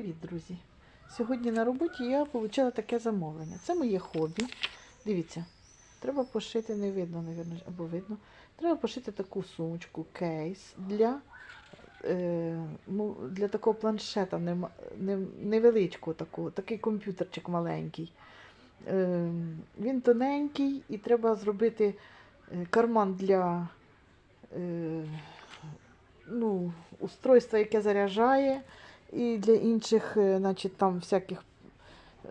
Привіт, друзі! Сьогодні на роботі я отримала таке замовлення. Це моє хобі. Дивіться, треба пошити, не видно, навірно, або видно. Треба пошити таку сумочку, кейс для, е, ну, для такого планшета невеличкого, такого, такий комп'ютерчик маленький. Е, він тоненький і треба зробити е, карман для ну, устройства, яке заряджає і для інших, е, значить, там всяких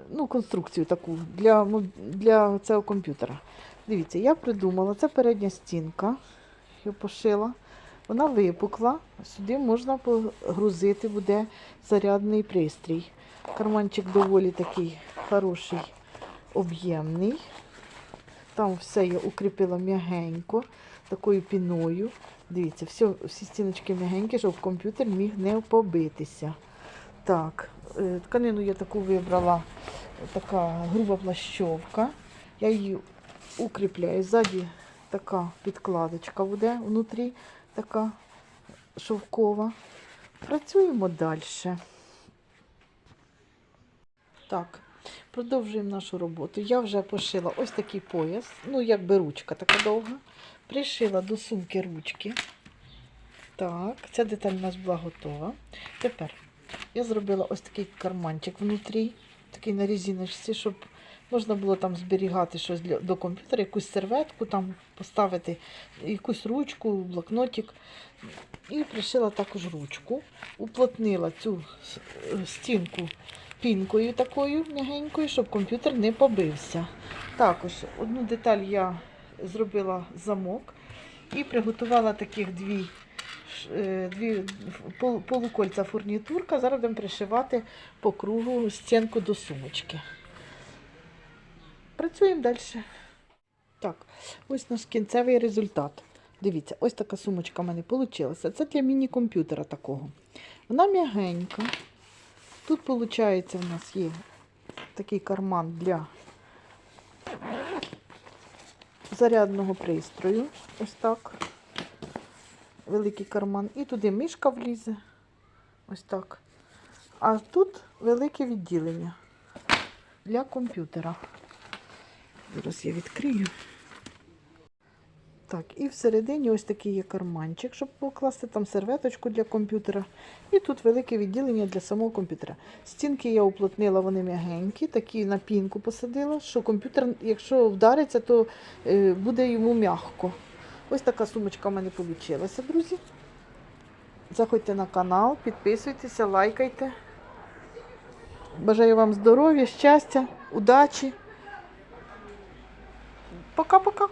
ну, конструкцію таку для, для цього комп'ютера. Дивіться, я придумала, це передня стінка, я пошила. Вона випукла, сюди можна погрузити буде зарядний пристрій. Карманчик доволі такий хороший, об'ємний. Там все я укріпила м'ягенько, такою піною. Дивіться, все, всі стіночки м'ягенькі, щоб комп'ютер міг не побитися. Так, е, тканину я таку вибрала, така груба плащовка. Я її укріпляю. Ззаді така підкладочка буде внутрі, така шовкова. Працюємо далі. Так, продовжуємо нашу роботу. Я вже пошила ось такий пояс, ну якби ручка така довга. Пришила до сумки ручки. Так, ця деталь у нас була готова. Тепер я зробила ось такий карманчик внутрі, такий на резиночці, щоб можна було там зберігати щось для, до комп'ютера, якусь серветку там поставити, якусь ручку, блокнотик. І пришила також ручку, уплотнила цю е, стінку пінкою такою м'ягенькою, щоб комп'ютер не побився. Також одну деталь я зробила замок і приготувала таких дві, дві пол- полукольця фурнітурка. Зараз будемо пришивати по кругу стінку до сумочки. Працюємо далі. Так, ось наш кінцевий результат. Дивіться, ось така сумочка в мене вийшла. Це для міні-комп'ютера такого. Вона м'ягенька. Тут, виходить, у нас є такий карман для зарядного пристрою. Ось так. Великий карман. І туди мишка влізе. Ось так. А тут велике відділення для комп'ютера. Зараз я відкрию. Так, і всередині ось такий є карманчик, щоб покласти там серветочку для комп'ютера. І тут велике відділення для самого комп'ютера. Стінки я уплотнила, вони м'ягенькі, такі на пінку посадила, що комп'ютер, якщо вдариться, то е, буде йому м'ягко. Ось така сумочка в мене вийшла, друзі. Заходьте на канал, підписуйтеся, лайкайте. Бажаю вам здоров'я, щастя, удачі. Пока-пока.